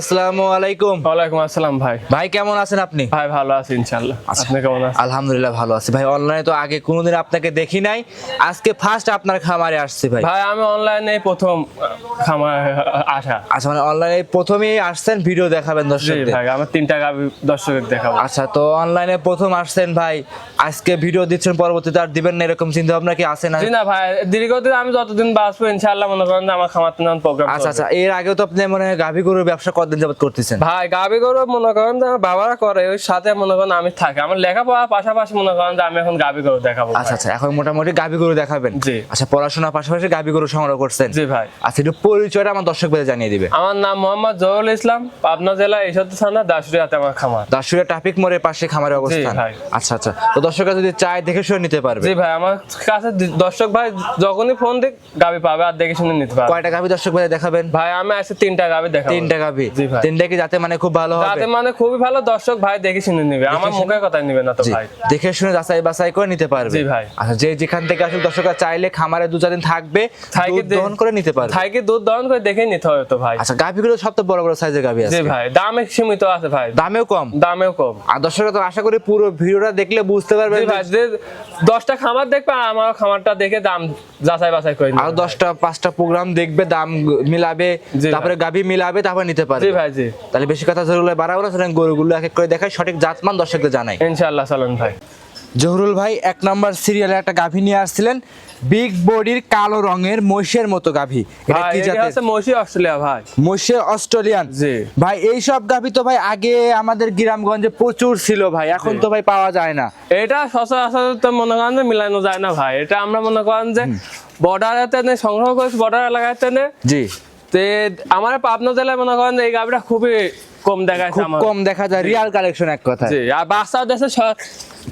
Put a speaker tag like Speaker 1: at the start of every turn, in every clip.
Speaker 1: আসসালামু আলাইকুম।
Speaker 2: ওয়ালাইকুম আসসালাম ভাই।
Speaker 1: ভাই কেমন আছেন আপনি?
Speaker 2: ভাই ভালো আছি ইনশাল্লাহ
Speaker 1: আচ্ছা।
Speaker 2: আপনি কেমন আছেন?
Speaker 1: আলহামদুলিল্লাহ ভালো আছি। ভাই অনলাইনে তো আগে কোনোদিন আপনাকে দেখি নাই। আজকে ফার্স্ট আপনার খামারে আসছি ভাই।
Speaker 2: ভাই আমি অনলাইনে প্রথম খামার আসা।
Speaker 1: আচ্ছা মানে অনলাইনে প্রথমেই আসছেন ভিডিও দেখাবেন দর্শকদের।
Speaker 2: ভাই আমার তিনটা গাভি দর্শকের দেখাবো।
Speaker 1: আচ্ছা তো অনলাইনে প্রথম আসছেন ভাই। আজকে ভিডিও দিচ্ছেন পরবর্তীতে আর দিবেন না এরকম চিন্তা ভাবনা কি আছে না
Speaker 2: জি না ভাই দীর্ঘদিন আমি যতদিন বাঁচবো ইনশাল্লাহ মনে করেন যে আমার খামার প্রোগ্রাম
Speaker 1: আচ্ছা আচ্ছা এর আগেও তো আপনি মানে গাভী গরুর ব্যবসা কতদিন যাবত করতেছেন?
Speaker 2: ভাই গাবি গরু মনে করেন যে বাবারা করে ওই সাথে মনে করেন আমি থাকি। আমার লেখাপড়ার পাশাপাশি মনে করেন যে আমি এখন গাবি গরু দেখাবো
Speaker 1: আচ্ছা আচ্ছা এখন মোটামুটি গাভী গরু দেখাবেন।
Speaker 2: জি।
Speaker 1: আচ্ছা পড়াশোনার পাশাপাশি গাভী গরু সংগ্রহ করছেন।
Speaker 2: জি ভাই।
Speaker 1: আচ্ছা একটু পরিচয়টা আমার দর্শক বেঁধে জানিয়ে দিবে।
Speaker 2: আমার নাম মোহাম্মদ জহুরুল ইসলাম পাবনা জেলা ঈশ্বর থানা দাসুরিয়াতে আমার খামার।
Speaker 1: দাসুরিয়া ট্রাফিক মোড়ের পাশে খামারের অবস্থান।
Speaker 2: ভাই।
Speaker 1: আচ্ছা আচ্ছা তো দর্শকরা যদি চায় দেখে শুনে নিতে পারবে।
Speaker 2: জি ভাই আমার কাছে দর্শক ভাই যখনই ফোন দিক গাবি পাবে আর দেখে শুনে নিতে পারবে।
Speaker 1: কয়টা গাভী দর্শক বেঁধে দেখাবেন?
Speaker 2: ভাই আমি আছে তিনটা গাবি দেখাবো।
Speaker 1: তিনটা
Speaker 2: ভাই।
Speaker 1: তিনটা কি যাতে মানে খুব ভালো হবে।
Speaker 2: যাতে মানে খুবই ভালো দর্শক ভাই দেখে শুনে নিবে। আমার মুখের কথা নিবে না তো ভাই।
Speaker 1: দেখে শুনে যাচাই বাছাই করে নিতে পারবে।
Speaker 2: জি ভাই।
Speaker 1: আচ্ছা যে যেখান থেকে আসলে দর্শকরা চাইলে খামারে দু চার দিন থাকবে দুধ দহন করে নিতে পারবে।
Speaker 2: থাইকে দুধ দহন করে দেখে নিতে হবে তো ভাই।
Speaker 1: আচ্ছা গাভীগুলো সব তো বড় বড় সাইজের গাভী
Speaker 2: জি
Speaker 1: আছে।
Speaker 2: ভাই দামে সীমিত আছে ভাই।
Speaker 1: দামেও কম।
Speaker 2: দামেও কম।
Speaker 1: আর দর্শকরা তো আশা করি পুরো ভিডিওটা দেখলে বুঝতে পারবে
Speaker 2: জি ভাই দশটা খামার দেখবে আমার খামারটা দেখে দাম যাচাই বাছাই করে
Speaker 1: আর দশটা পাঁচটা প্রোগ্রাম দেখবে দাম মিলাবে তারপরে গাভী মিলাবে তারপরে নিতে পারবে।
Speaker 2: জি ভাই জি।
Speaker 1: তাহলে বেশি কথা জরুরি বাড়াবো না সেটা গরুগুলো এক এক করে দেখায় সঠিক জাতমান দর্শকদের জানাই।
Speaker 2: ইনশাআল্লাহ চলেন ভাই।
Speaker 1: জহুরুল ভাই এক নম্বর সিরিয়ালে একটা গাভী নিয়ে আসছিলেন। বিগ বডির কালো রঙের মহিষের মতো গাভী। এটা কি জাতের?
Speaker 2: হচ্ছে মসি অস্ট্রেলিয়া ভাই।
Speaker 1: মহিষের অস্ট্রেলিয়ান।
Speaker 2: জি।
Speaker 1: ভাই এই সব গাভী তো ভাই আগে আমাদের গ্রামগঞ্জে প্রচুর ছিল ভাই এখন তো ভাই পাওয়া যায় না।
Speaker 2: এটা সচরাচর তো মনে করেন যে মিলানো যায় না ভাই। এটা আমরা মনে করেন যে বর্ডারেতে নে সংগ্রহ করেছি বর্ডার এলাকাতে নে।
Speaker 1: জি।
Speaker 2: তে আমার পাবনা জেলায় মনে করেন এই গাভীটা খুবই কম
Speaker 1: দেখা
Speaker 2: যায়
Speaker 1: কম দেখা যায় রিয়াল কালেকশন এক কথা
Speaker 2: জি আর বাচ্চা দেশে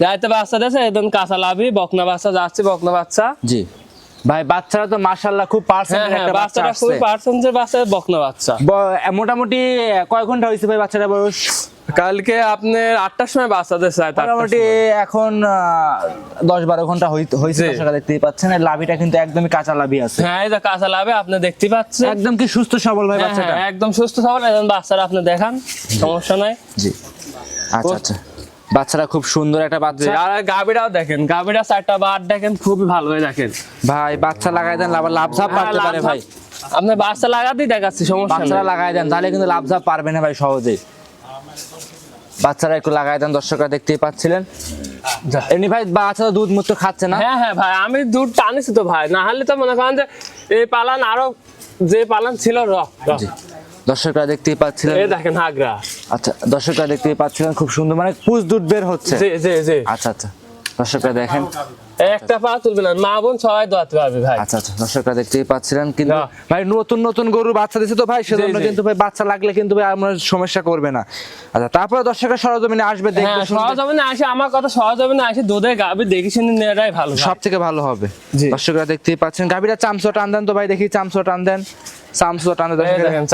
Speaker 2: যাইতে বাচ্চা দেশে একদম কাঁচা লাভি বকনা বাচ্চা যাচ্ছে বকনা বাচ্চা।
Speaker 1: জি। ভাই বাচ্চারা তো মাশাআল্লাহ খুব পার্সেন্ট
Speaker 2: হ্যাঁ
Speaker 1: একটা বাচ্চা
Speaker 2: বাচ্চাটা
Speaker 1: বাচ্চারা
Speaker 2: খুব বাচ্চা বকনা বাচ্চা।
Speaker 1: মোটামুটি কয় ঘণ্টা হয়েছে ভাই বাচ্চাটা বয়স?
Speaker 2: কালকে আপনার আটটার সময় বাচ্চা দেশে যায়
Speaker 1: মোটামুটি এখন দশ বারো ঘণ্টা হয়েছে। দর্শকরা দেখতেই পাচ্ছেন। লাভিটা কিন্তু একদমই কাঁচা লাভি আছে।
Speaker 2: হ্যাঁ যে কাঁচা লাভে আপনি দেখতে পাচ্ছেন।
Speaker 1: একদম কি সুস্থ সবল ভাই
Speaker 2: হ্যাঁ,
Speaker 1: বাচ্চাটা?
Speaker 2: একদম সুস্থ সবল। একদম বাচ্চারা আপনি দেখান সমস্যা নাই।
Speaker 1: জি। আচ্ছা আচ্ছা। বাচ্চারা খুব সুন্দর একটা বাচ্চা।
Speaker 2: আর গাবিটাও দেখেন গাবিটা চারটা বার দেখেন খুবই ভালো হয়ে দেখেন।
Speaker 1: ভাই বাচ্চা লাগাই দেন আবার লাভ ঝাপ পারতে
Speaker 2: হ্যাঁ,
Speaker 1: পারে ভাই।
Speaker 2: আপনি বাচ্চা লাগাতেই দেখাচ্ছি সমস্যা
Speaker 1: বাচ্চারা লাগাই দেন তাহলে কিন্তু লাভ ঝাপ পারবে না ভাই সহজেই। বাচ্চারা একটু লাগাই দেন দর্শকরা দেখতেই পাচ্ছিলেন। এমনি ভাই বাচ্চারা দুধ মুত্র খাচ্ছে না?
Speaker 2: হ্যাঁ হ্যাঁ ভাই আমি দুধ টানিছি তো ভাই। না হলে তো মনে করেন যে এই পালান আরও যে পালান ছিল র র।
Speaker 1: দর্শকরা দেখতেই পাচ্ছিলেন।
Speaker 2: এই দেখেন আগ্রা
Speaker 1: আচ্ছা দর্শকরা দেখতেই পাচ্ছিলেন খুব সুন্দর মানে পুষ দুধ বের হচ্ছে।
Speaker 2: জি জি জি।
Speaker 1: আচ্ছা আচ্ছা। দর্শকরা দেখেন।
Speaker 2: একটা পা তুলবে না। মা বোন সবাই দোয়াতে পারবে ভাই।
Speaker 1: আচ্ছা আচ্ছা দর্শকরা দেখতেই পাচ্ছিলেন কিন্তু ভাই নতুন নতুন গরু বাচ্চা দিছে তো ভাই সেজন্য কিন্তু ভাই বাচ্চা লাগলে কিন্তু ভাই আমরা সমস্যা করবে না। আচ্ছা তারপরে দর্শকরা সরজমিনে আসবে দেখবে
Speaker 2: হ্যাঁ
Speaker 1: শুনবে।
Speaker 2: সহজ হবে না আসে আমার কথা সহজ হবে না আসে দুধের গাবি দেখে শুনে নেওয়াটাই ভালো
Speaker 1: সব থেকে ভালো হবে। দর্শকরা দেখতেই পাচ্ছেন চামচো টান দেন তো ভাই দেখি চামচো টান দেন। চামচো টান।
Speaker 2: দেখেন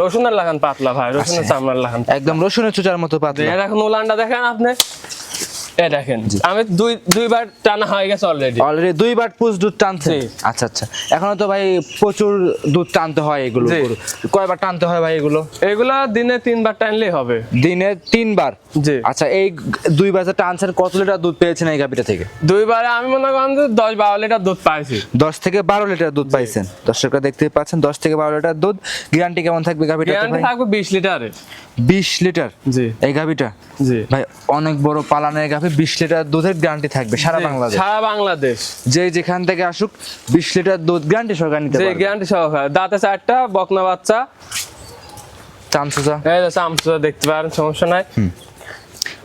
Speaker 2: রসুনের লাগান পাতলা ভাই রসুনের
Speaker 1: আচ্ছা।
Speaker 2: চামড়ার লাগান
Speaker 1: একদম রসুনের চুচার মতো পাতলা।
Speaker 2: এই দেখেন উলানটা দেখেন আপনি। এ দেখেন আমি দুই দুইবার টানা হয়ে গেছে অলরেডি
Speaker 1: অলরেডি দুইবার পুষ দুধ টানছে আচ্ছা আচ্ছা। এখনও তো ভাই প্রচুর দুধ টানতে হয় এগুলো। কয়বার টানতে হয় ভাই এগুলো?
Speaker 2: এগুলা দিনে তিনবার টানলেই হবে।
Speaker 1: দিনে তিনবার?
Speaker 2: জি।
Speaker 1: আচ্ছা এই দুইবার টানছেন কত লিটার দুধ পেয়েছেন এই গাভীটা থেকে?
Speaker 2: দুইবারে আমি মনে করেন যে দশ বারো লিটার দুধ পাইছি।
Speaker 1: দশ থেকে বারো লিটার দুধ পাইছেন। দর্শকরা দেখতেই পাচ্ছেন দশ থেকে বারো লিটার দুধ। গ্যারান্টি কেমন থাকবে গাভীটা
Speaker 2: থাকবে বিশ লিটারে
Speaker 1: বিশ লিটার?
Speaker 2: জি।
Speaker 1: এই গাভীটা?
Speaker 2: জি।
Speaker 1: ভাই অনেক বড় পালানের গাভী বিশ লিটার দুধের গ্যারান্টি থাকবে সারা বাংলাদেশ।
Speaker 2: সারা বাংলাদেশ।
Speaker 1: যে যেখান থেকে আসুক বিশ লিটার দুধ গ্যারান্টি সরকার নিতে পারবে।
Speaker 2: গ্যারান্টি সহকারে। দাঁতে চারটা বকনা বাচ্চা।
Speaker 1: চামচুচা।
Speaker 2: এই চামচুচা দেখতে পারেন সমস্যা নাই।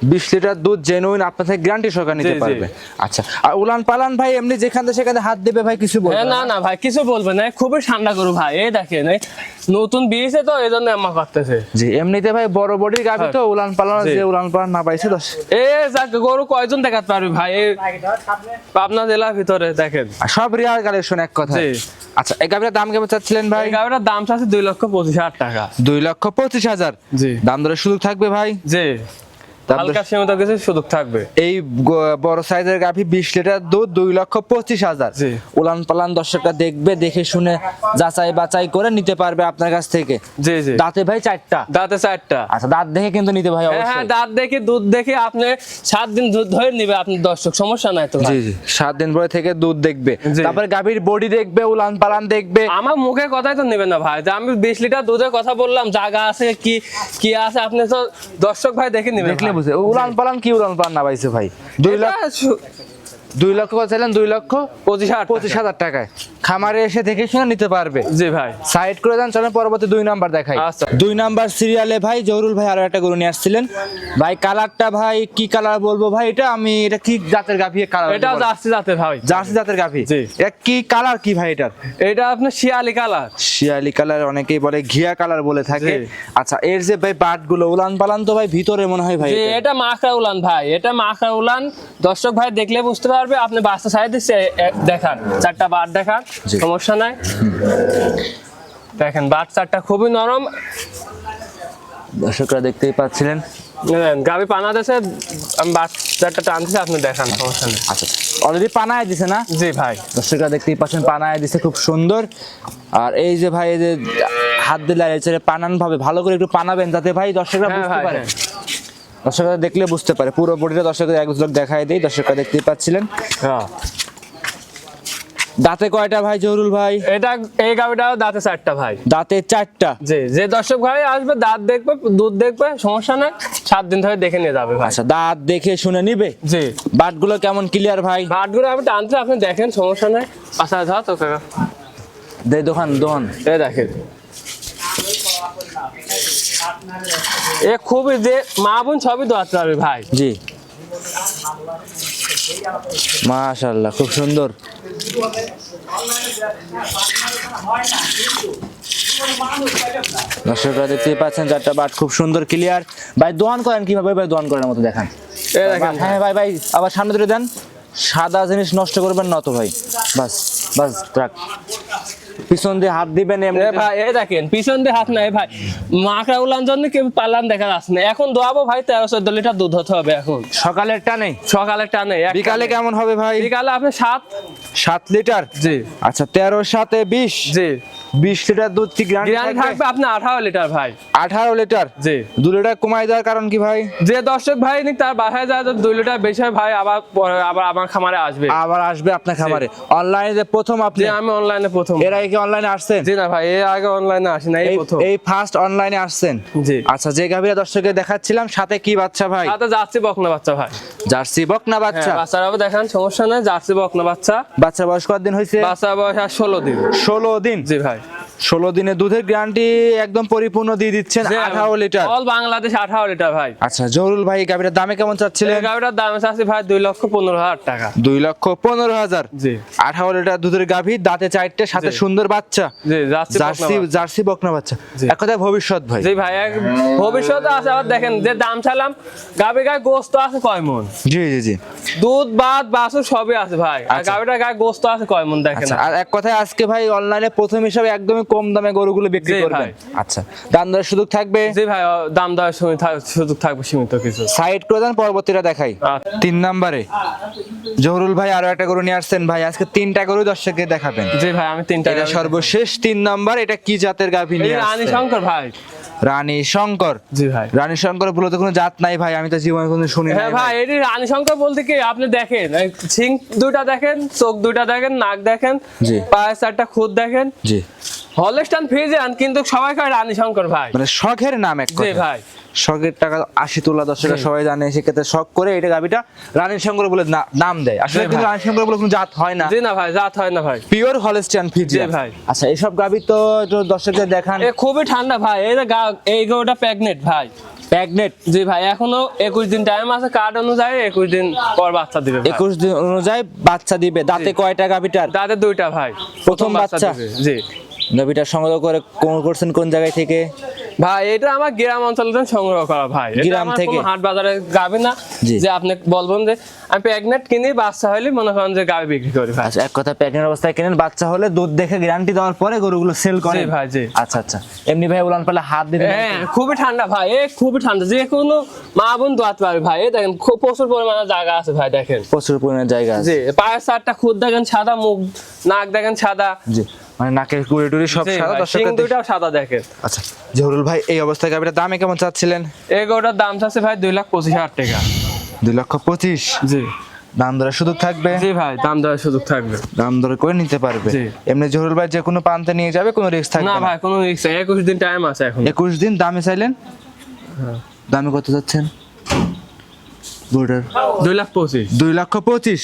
Speaker 1: বিশ লিটার দুধ জেনুইন আপনার থেকে গ্যারান্টি সরকার নিতে। পারবে। আচ্ছা আর উলান পালান ভাই এমনি যেখান থেকে সেখানে হাত দেবে ভাই কিছু বলবে
Speaker 2: হ্যাঁ, না? না ভাই কিছু বলবে না। খুবই ঠান্ডা করু ভাই এই দেখেন এই নতুন বিয়েছে তো এই জন্য আম্মা করতেছে
Speaker 1: জি এমনিতে ভাই বড় বডির গাভী তো উলান পালান যে উলান পালান না পাইছে দশ।
Speaker 2: এ যাক গরু কয়জন দেখাতে পারবে ভাই? পাবনা জেলার ভিতরে দেখেন।
Speaker 1: সব রিয়াল কালেকশন এক কথা আচ্ছা এই গাভীর দাম কেমন চাচ্ছিলেন ভাই?
Speaker 2: এই গাড়িটার দাম আছে দুই লক্ষ পঁচিশ হাজার টাকা।
Speaker 1: দুই লক্ষ পঁচিশ হাজার।
Speaker 2: জি।
Speaker 1: দাম দরের সুযোগ থাকবে ভাই?
Speaker 2: জি। হালকা সীমিত কিছু সুযোগ থাকবে।
Speaker 1: এই বড় সাইজের গাভী বিশ লিটার দুধ দুই লক্ষ পঁচিশ হাজার। উলান পালান দর্শকরা দেখবে দেখে শুনে যাচাই বাছাই করে নিতে পারবে আপনার কাছ থেকে।
Speaker 2: জি জি।
Speaker 1: দাঁতে ভাই চারটা।
Speaker 2: দাঁতে চারটা।
Speaker 1: আচ্ছা দাঁত দেখে কিন্তু নিতে ভাই
Speaker 2: হ্যাঁ হ্যাঁ দাঁত দেখে দুধ দেখে আপনি সাত দিন দুধ ধরে নিবে আপনি দর্শক সমস্যা নাই তো
Speaker 1: জি জি সাত দিন পরে থেকে দুধ দেখবে। তারপরে গাভীর বডি দেখবে উলান পালান দেখবে।
Speaker 2: আমার মুখে কথাই তো নেবেন না ভাই যে আমি বিশ লিটার দুধের কথা বললাম জায়গা আছে কি কি আছে আপনি তো দর্শক ভাই দেখে নেবেন।
Speaker 1: বুঝে। উলান পালান কি উলান পালান না পাইছে ভাই। দুই
Speaker 2: সু-
Speaker 1: দুই লক্ষ কত চাইলেন দুই লক্ষ
Speaker 2: পঁচিশ
Speaker 1: পঁচিশ হাজার টাকায়। খামারে এসে দেখে শুনে নিতে পারবে।
Speaker 2: জি ভাই।
Speaker 1: সাইড করে দেন চলেন পরবর্তী দুই নাম্বার দেখাই।
Speaker 2: আচ্ছা।
Speaker 1: দুই নাম্বার সিরিয়ালে ভাই জহুরুল ভাই আরও একটা গরু নিয়ে আসছিলেন। ভাই কালারটা ভাই কি কালার বলব ভাই এটা? আমি এটা কি জাতের গাভি? কালার
Speaker 2: এটা জার্সি জাতের ভাই।
Speaker 1: জার্সি জাতের গাভি? এটা কি কালার কি ভাই এটার?
Speaker 2: এটা আপনার শিয়ালি কালার।
Speaker 1: শিয়ালি কালার অনেকেই বলে ঘিয়া কালার বলে থাকে। আচ্ছা এর যে ভাই বাটগুলো উলান পালান তো ভাই ভিতরে মনে হয় ভাই এটা।
Speaker 2: এটা মাখরা উলান ভাই এটা মাখরা উলান। দর্শক ভাই দেখলে বুঝতে পারবে আপনি বাচ্চা সাইড দেখান। চারটা বার দেখান সমস্যা নাই। দেখেন বাট চারটা খুবই নরম।
Speaker 1: দর্শকরা দেখতেই পাচ্ছিলেন।
Speaker 2: গাবি পানা দেশে আমি বাট চারটা টানতেছি আপনি দেখান সমস্যা নেই।
Speaker 1: আচ্ছা অলরেডি পানায় দিছে না?
Speaker 2: জি ভাই।
Speaker 1: দর্শকরা দেখতেই পাচ্ছেন পানায় দিছে খুব সুন্দর। আর এই যে ভাই এই যে হাত দিলে আর পানান ভাবে ভালো করে একটু পানাবেন যাতে ভাই দর্শকরা
Speaker 2: হ্যাঁ
Speaker 1: বুঝতে পারে।
Speaker 2: হ্যাঁ।
Speaker 1: দর্শকরা দেখলে বুঝতে পারে। পুরো বডিটা দর্শকদের এক ঝলক দেখাই দেই দর্শকরা দেখতে পাচ্ছিলেন।
Speaker 2: হ্যাঁ।
Speaker 1: দাঁতে কয়টা ভাই জহুরুল ভাই?
Speaker 2: এটা এই গাবিটাও দাঁতে চারটা ভাই।
Speaker 1: দাঁতে চারটা?
Speaker 2: জি যে দর্শক ভাই আসবে দাঁত দেখবে দুধ দেখবে সমস্যা নাই সাত দিন ধরে দেখে নিয়ে যাবে ভাই।
Speaker 1: আচ্ছা দাঁত দেখে শুনে নিবে?
Speaker 2: জি।
Speaker 1: বাটগুলো কেমন ক্লিয়ার ভাই?
Speaker 2: ভাটগুলো আমি টানতে আপনি দেখেন সমস্যা নাই। আচ্ছা ধর তো কাকা।
Speaker 1: দে দোকান দোকান।
Speaker 2: এ দেখেন। এ খুবই যে মা বোন সবই দোয়াতে পারবে ভাই।
Speaker 1: জি। মাশাআল্লাহ খুব সুন্দর। দর্শকরা দেখতেই পাচ্ছেন চারটা বাট খুব সুন্দর ক্লিয়ার ভাই দোয়ান করেন কীভাবে? ভাই দোয়ান করার মতো দেখান। হ্যাঁ ভাই ভাই আবার সামনে ধরে দেন। সাদা জিনিস নষ্ট করবেন না তো ভাই। বাস বাস ট্রাক পিছন দিয়ে হাত দিবেন এমনি
Speaker 2: ভাই এই দেখেন পিছন দিয়ে হাত নাই ভাই। মাকড়া উলান জন্য কেউ পালান দেখা যাচ্ছে না। এখন দোয়াবো ভাই তেরো চোদ্দ লিটার দুধ হতে হবে এখন।
Speaker 1: সকালের টানে?
Speaker 2: সকালে টানে এক
Speaker 1: বিকালে কেমন হবে ভাই?
Speaker 2: বিকালে আপনি সাত।
Speaker 1: সাত লিটার?
Speaker 2: জি।
Speaker 1: আচ্ছা তেরো সাথে বিশ?
Speaker 2: জি।
Speaker 1: বিশ লিটার দুধ কি গ্রান্ড
Speaker 2: থাকবে? আপনি আঠারো লিটার ভাই।
Speaker 1: আঠারো লিটার?
Speaker 2: জি।
Speaker 1: দু লিটার কমাই দেওয়ার কারণ কি ভাই?
Speaker 2: যে দর্শক ভাই তার বাসায় যায় তো দুই লিটার বেশি হয় ভাই আবার আবার আমার খামারে আসবে।
Speaker 1: আবার আসবে আপনার খামারে। অনলাইনে প্রথম আপনি
Speaker 2: আমি অনলাইনে প্রথম।
Speaker 1: এর আগে কি অনলাইনে আসছেন?
Speaker 2: জি না ভাই এর আগে অনলাইনে আসি না এই প্রথম।
Speaker 1: এই ফার্স্ট অনলাইনে আসছেন?
Speaker 2: জি।
Speaker 1: আচ্ছা যে গাভীরা দর্শকে দেখাচ্ছিলাম সাথে কি বাচ্চা ভাই?
Speaker 2: সাথে জার্সি বকনা বাচ্চা ভাই।
Speaker 1: জার্সি বক না বাচ্চা।
Speaker 2: হ্যাঁ বাচ্চারাও দেখান সমস্যা নাই জার্সি বকনা বাচ্চা।
Speaker 1: বাচ্চা বয়স কতদিন হয়েছে?
Speaker 2: বাচ্চা বয়স আর ষোলো দিন।
Speaker 1: ষোলো দিন?
Speaker 2: জি ভাই।
Speaker 1: ষোলো দিনে দুধের গ্যারান্টি একদম পরিপূর্ণ দিয়ে দিচ্ছেন আঠারো লিটার।
Speaker 2: অল বাংলাদেশ আঠারো লিটার ভাই।
Speaker 1: আচ্ছা জহুরুল ভাই গাভীটার দামে কেমন চাচ্ছিলেন?
Speaker 2: এই গাড়িটার দাম আছে ভাই দুই লক্ষ পনেরো হাজার টাকা।
Speaker 1: দুই লক্ষ পনেরো হাজার। আঠারো লিটার দুধের গাভী দাঁতে চারটে সাথে সুন্দর বাচ্চা।
Speaker 2: জি
Speaker 1: জার্সি। জার্সি বকনা বাচ্চা। এক কথায় ভবিষ্যৎ ভাই।
Speaker 2: জি ভাই এক ভবিষ্যতে আছে আবার দেখেন যে দাম চাইলাম গাবে গায়ে গোস্ত আছে কয় মন?
Speaker 1: জি জি জি।
Speaker 2: দুধ ভাত বাসু সবই আছে ভাই। আর
Speaker 1: আচ্ছা।
Speaker 2: গাবিটার গায়ে গোস্ত আছে কয় মন দেখেন।
Speaker 1: আচ্ছা আর এক কথায় আজকে ভাই অনলাইনে প্রথম হিসাবে একদমই কম দামে গরুগুলো বিক্রি করবেন
Speaker 2: ভাই।
Speaker 1: আচ্ছা দাম দরের সুযোগ থাকবে?
Speaker 2: জি ভাই দাম দেওয়ার সময় সুযোগ থাকবে সীমিত কিছু।
Speaker 1: সাইড করে দেন পরবর্তীটা দেখাই।
Speaker 2: আচ্ছা।
Speaker 1: তিন নম্বরে। জহুরুল ভাই আরও একটা গরু নিয়ে আসছেন। ভাই আজকে তিনটা গরু দর্শককে দেখাবেন।
Speaker 2: জি ভাই আমি তিনটা
Speaker 1: এটা সর্বশেষ তিন নম্বর। এটা কি জাতের গাভী নিয়ে
Speaker 2: রানী শঙ্কর ভাই।
Speaker 1: রানী শঙ্কর।
Speaker 2: জি ভাই।
Speaker 1: রানী শঙ্কর বলতে কোনো জাত নাই ভাই আমি তো জীবনে কোনো শুনি নাই
Speaker 2: হ্যাঁ ভাই। এটি রানী শঙ্কর বলতে কি? আপনি দেখেন সিং দুইটা দেখেন চোখ দুইটা দেখেন নাক দেখেন
Speaker 1: জি।
Speaker 2: পায়ের চারটা খুদ দেখেন।
Speaker 1: জি।
Speaker 2: হলস্টান ফ্রিজিয়ান কিন্তু সবাই কয় রানী শঙ্কর ভাই?
Speaker 1: মানে শখের নাম এক
Speaker 2: জি ভাই।
Speaker 1: শখের টাকা আশি তোলা দর্শকরা
Speaker 2: জি।
Speaker 1: সবাই জানে সেক্ষেত্রে শখ করে এটা গাভিটা রানীর শঙ্কর বলে নাম দেয়। আসলে কিন্তু। রানীর শঙ্কর বলে কোনো জাত হয় না।
Speaker 2: জি না ভাই জাত হয় না ভাই।
Speaker 1: পিওর হলস্টিয়ান ফিজিয়ান
Speaker 2: ভাই।
Speaker 1: আচ্ছা এইসব গাভি তো দর্শকদের দেখান।
Speaker 2: এ খুবই ঠান্ডা ভাই এই যে গা- এই গরুটা প্যাগনেট ভাই।
Speaker 1: প্যাগনেট
Speaker 2: জি ভাই এখনও একুশ দিন টাইম আছে কার্ড অনুযায়ী একুশ দিন পর বাচ্চা দিবে
Speaker 1: একুশ দিন অনুযায়ী বাচ্চা দিবে। দাঁতে। কয়টা গাভিটার?
Speaker 2: দাঁতে দুইটা ভাই
Speaker 1: প্রথম বাচ্চা?
Speaker 2: জি।
Speaker 1: গাভিটা সংগ্রহ করে কোন করছেন কোন জায়গায় থেকে?
Speaker 2: ভাই এটা আমার গ্রাম অঞ্চল থেকে সংগ্রহ করা ভাই।
Speaker 1: গ্রাম থেকে?
Speaker 2: হাট বাজারে গাবে না। যে আপনি বলবেন যে আমি প্রেগনেন্ট কিনি বাচ্চা হলে মনে করেন যে গাবে বিক্রি করি ভাই।
Speaker 1: আচ্ছা এক কথা প্যাকেটের অবস্থায় কেনেন বাচ্চা হলে দুধ দেখে গ্যারান্টি দেওয়ার পরে গরুগুলো সেল
Speaker 2: করে ভাই, জি।
Speaker 1: আচ্ছা আচ্ছা। এমনি ভাই উলান পালে হাত দিতে
Speaker 2: হ্যাঁ খুবই ঠান্ডা ভাই এ খুবই ঠান্ডা। যে কোনো মা বোন দোয়াতে পারবে ভাই দেখেন খুব প্রচুর পরিমাণে জায়গা আছে ভাই দেখেন।
Speaker 1: প্রচুর পরিমাণে জায়গা আছে।
Speaker 2: জি পায়ের চারটা খুদ দেখেন সাদা মুখ নাক দেখেন সাদা।
Speaker 1: জি। মানে নাকের টুড়ি সব সাদা দর্শক
Speaker 2: দুইটাও সাদা দেখেন
Speaker 1: আচ্ছা জহুরুল ভাই এই অবস্থায় গাবিটা দামে কেমন চাচ্ছিলেন?
Speaker 2: এই গরুটার দাম চাচ্ছে ভাই দুই লাখ পঁচিশ হাজার টাকা।
Speaker 1: দুই লক্ষ পঁচিশ?
Speaker 2: জি।
Speaker 1: দাম দরে সুযোগ থাকবে?
Speaker 2: জি ভাই দাম দেওয়ার সুযোগ থাকবে।
Speaker 1: দাম দরে করে নিতে পারবে। এমনি জহুরুল ভাই যে কোনো পান্তে নিয়ে যাবে কোনো রিস্ক থাকবে
Speaker 2: না ভাই কোনো নেই। একুশ দিন টাইম আছে এখন।
Speaker 1: একুশ দিন দামে চাইলেন?
Speaker 2: হ্যাঁ।
Speaker 1: দামে কত যাচ্ছেন গরুটার
Speaker 2: দুই লাখ পঁচিশ।
Speaker 1: দুই লক্ষ পঁচিশ।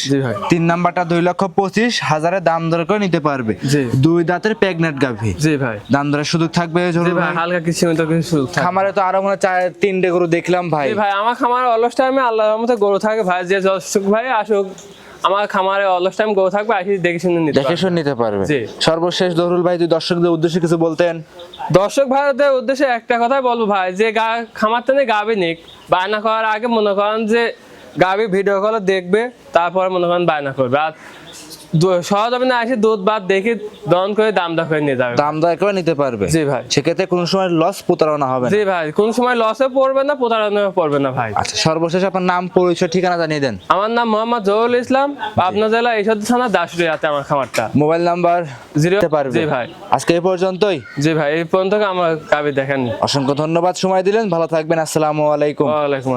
Speaker 1: তিন নাম্বারটা দুই লক্ষ পঁচিশ হাজারে দাম দর করে নিতে পারবে। দুই দাঁতের প্রেগনেন্ট গাভী।
Speaker 2: জি ভাই।
Speaker 1: দাম দরের সুযোগ থাকবে
Speaker 2: হালকা কিছু সুযোগ
Speaker 1: খামারে তো আরও মনে চার তিনটে গরু দেখলাম ভাই।
Speaker 2: ভাই আমার খামারে অলস টাইমে আল্লাহর মতো গরু থাকে ভাই যে দর্শক ভাই আসুক আমার খামারে অলস টাইম গরু থাকবে আসি দেখে শুনে নিতে
Speaker 1: দেখে। শুনে নিতে পারবে। সর্বশেষ জহুরুল ভাই যদি দর্শকদের উদ্দেশ্যে কিছু বলতেন?
Speaker 2: দর্শক ভাইদের উদ্দেশ্যে একটা কথাই বলব ভাই, যে গা খামার নেই গাবি নিক বায়না করার আগে মনে করেন যে গাবি ভিডিও কলে দেখবে, তারপরে মনে করেন বায়না করবে। আর সহজ হবে না এসে দুধ ভাত দেখে দন করে দাম দর করে নিয়ে যাবে।
Speaker 1: দাম দর করে নিতে পারবে।
Speaker 2: জি ভাই।
Speaker 1: সেক্ষেত্রে কোনো সময় লস প্রতারণা হবে
Speaker 2: জি ভাই কোন সময় লসে পড়বে না প্রতারণা পড়বে না ভাই।
Speaker 1: আচ্ছা সর্বশেষ আপনার নাম পরিচয় ঠিকানা জানিয়ে দেন।
Speaker 2: আমার নাম মোহাম্মদ জহুরুল ইসলাম পাবনা জেলা ঈশ্বর থানা দাসুরিয়াতে আমার খামারটা।
Speaker 1: মোবাইল নাম্বার
Speaker 2: জিরো
Speaker 1: পারবে।
Speaker 2: জি ভাই।
Speaker 1: আজকে এই পর্যন্তই।
Speaker 2: জি ভাই এই পর্যন্ত আমার গাবি দেখেন
Speaker 1: অসংখ্য ধন্যবাদ সময় দিলেন। ভালো থাকবেন। আসসালামু আলাইকুম।
Speaker 2: ওয়ালাইকুম আসসালাম।